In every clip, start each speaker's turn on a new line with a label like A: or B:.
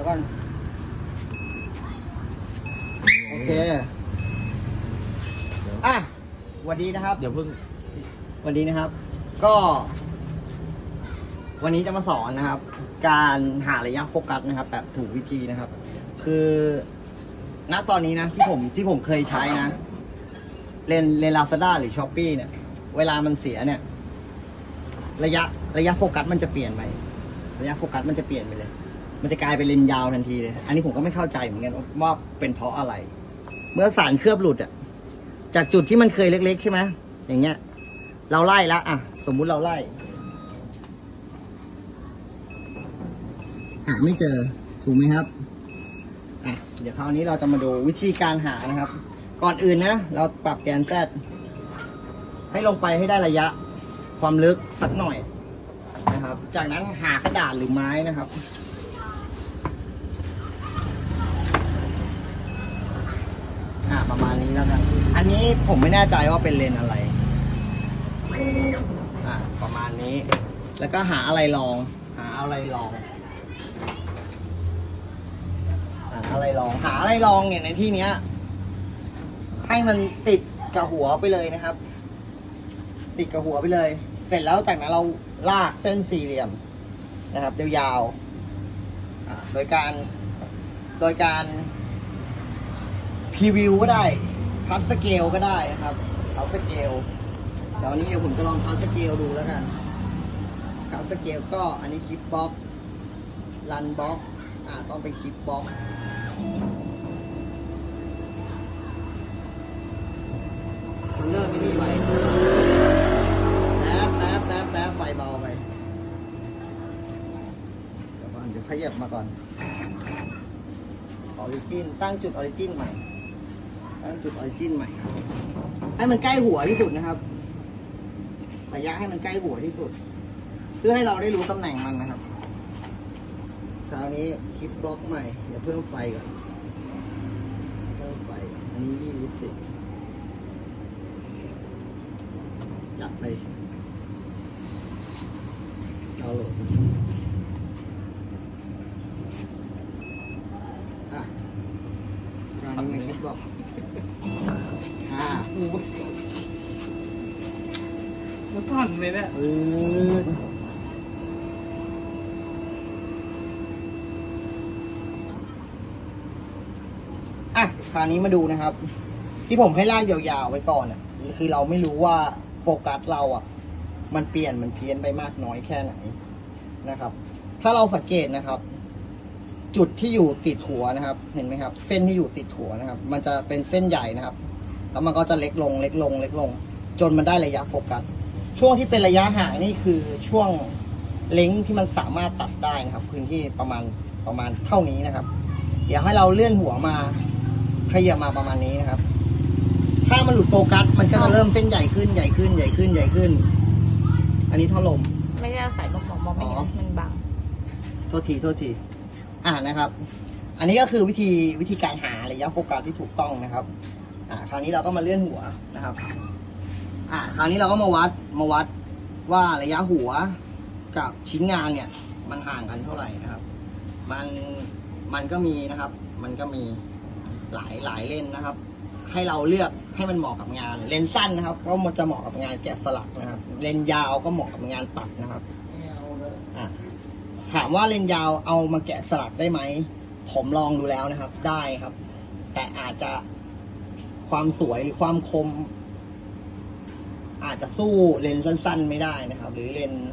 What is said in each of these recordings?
A: แล้วก่อนโอเคอะสวัสดีนะครับ
B: เดี๋ยวเพิ่ง
A: สวัสดีนะครับ ก็ วันนี้จะมาสอนนะครับ การหาระยะโฟกัสนะครับ แบบถูกวิธีนะครับ คือณตอนนี้นะที่ผมที่ผมเคยใช้นะเลนเลนลาซาด้าหรือช้อปปีเนี่ย เวลามันเสียเนี่ย ระยะระยะโฟกัสมันจะเปลี่ยนไป ระยะโฟกัสมันจะเปลี่ยนไปเลย มันจะกลายเป็นเลนยาวทันทีเลย อันนี้ผมก็ไม่เข้าใจเหมือนกันว่าเป็นเพราะอะไร เมื่อสารเคลือบหลุดอะจากจุดที่มันเคยเล็ก ๆ ใช่ไหมอย่างเงี้ย เราไล่ละอะ สมมุติเราไล่ หาไม่เจอถูกไหมครับอะเดี๋ยวคราวนี้เราจะมาดูวิธีการหานะครับ ก่อนอื่นนะ เราปรับแกนแซดให้ลงไปให้ได้ระยะความลึกสักหน่อยนะครับ จากนั้นหากระดาษหรือไม้นะครับ อ่าประมาณ นี้แล้วกัน อันนี้ผมไม่แน่ใจว่าเป็นเลนอะไร อ่าประมาณนี้ แล้วก็หาอะไรลอง หาอะไรลอง หาอะไรลอง หาอะไรลองเนี่ยในที่เนี้ย ให้มันติดกับหัวไปเลยนะครับ ติดกับหัวไปเลย เสร็จแล้วจากนั้นเราลากเส้นสี่เหลี่ยมนะครับยาวๆอ่าโดยการโดยการพรีวิวก็ได้ พัสสเกลก็ได้นะครับพัสสเกลเดี๋ยวนี้ผมจะลองพัสสเกลดูแล้วกันพัสสเกลก็อันนี้คลิปบล็อกรันบล็อกอ่าต้องเป็นคลิปบล็อกมันเริ่มไม่นี่ไปแป๊บแป๊บแป๊บแป๊บไฟเบาไปเดี๋ยวก่อนเดี๋ยวขยับมาก่อนออริจินตั้งจุดออริจินใหม่ ตั้งจุดออริจินใหม่ครับ ให้มันใกล้หัวที่สุดนะครับ ระยะให้มันใกล้หัวที่สุด เพื่อให้เราได้รู้ตำแหน่งมันนะครับ คราวนี้คลิปบล็อกใหม่ เดี๋ยวเพิ่มไฟก่อน เพิ่มไฟ อันนี้ยี่สิบจับไปเอาโหลดอะคราวนี้มาคลิปบล็อก อ่า
B: มันทันเลยเนี่ย
A: ปืนอะคราวนี้มาดูนะครับ ที่ผมให้ลากยาวๆไว้ก่อนอะคือเราไม่รู้ว่าโฟกัสเราอะ มันเปลี่ยนมันเพี้ยนไปมากน้อยแค่ไหนนะครับ ถ้าเราสังเกตนะครับ จุดที่อยู่ติดหัวนะครับ เห็นไหมครับ เส้นที่อยู่ติดหัวนะครับ มันจะเป็นเส้นใหญ่นะครับ แล้วมันก็จะเล็กลง เล็กลง เล็กลง จนมันได้ระยะโฟกัส ช่วงที่เป็นระยะห่างนี่คือช่วงเล้งที่มันสามารถตัดได้นะครับ พื้นที่ประมาณประมาณเท่านี้นะครับ เดี๋ยวให้เราเลื่อนหัวมาขยับมาประมาณนี้นะครับ ถ้ามันหลุดโฟกัส มันก็จะเริ่มเส้นใหญ่ขึ้นใหญ่ขึ้นใหญ่ขึ้นใหญ่ขึ้น อันนี้เท่าลม
C: ไม่ได้ใส่ลูกหมองมองไม่เห็
A: อ๋อ
C: นมันบัง
A: โทษทีโทษที อ่านะครับ อันนี้ก็คือวิธีวิธีการหาระยะโฟกัสที่ถูกต้องนะครับ อ่าคราวนี้เราก็มาเลื่อนหัวนะครับ อ่าคราวนี้เราก็มาวัดมาวัดว่าระยะหัวกับชิ้นงานเนี่ย มันห่างกันเท่าไหร่นะครับ มันมันก็มีนะครับ มันก็มีหลายหลายเลนนะครับ ให้เราเลือกให้มันเหมาะกับงาน เลนส์สั้นนะครับ ก็มันจะเหมาะกับงานแกะสลักนะครับ เลนส์ยาวก็เหมาะกับงานตัดนะครับอ่า ถามว่าเลนส์ยาวเอามาแกะสลักได้ไหม ผมลองดูแล้วนะครับ ได้ครับ แต่อาจจะความสวยหรือความคม อาจจะสู้เลนส์สั้น ๆ ไม่ได้นะครับ หรือเลนส์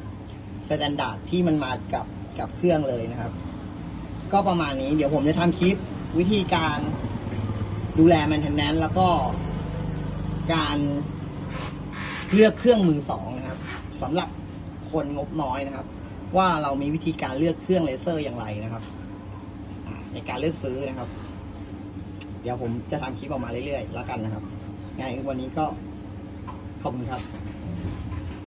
A: สแตนดาร์ดที่มันมากับกับเครื่องเลยนะครับ ก็ประมาณนี้เดี๋ยวผมจะทำคลิปวิธีการดูแลแมนเทนแนนแล้วก็การเลือกเครื่องมือสองนะครับสำหรับคนงบน้อยนะครับ ว่าเรามีวิธีการเลือกเครื่องเลเซอร์อย่างไรนะครับในการเลือกซื้อนะครับ เดี๋ยวผมจะทำคลิปออกมาเรื่อยๆแล้วกันนะครับไงวันนี้ก็ขอบคุณครับ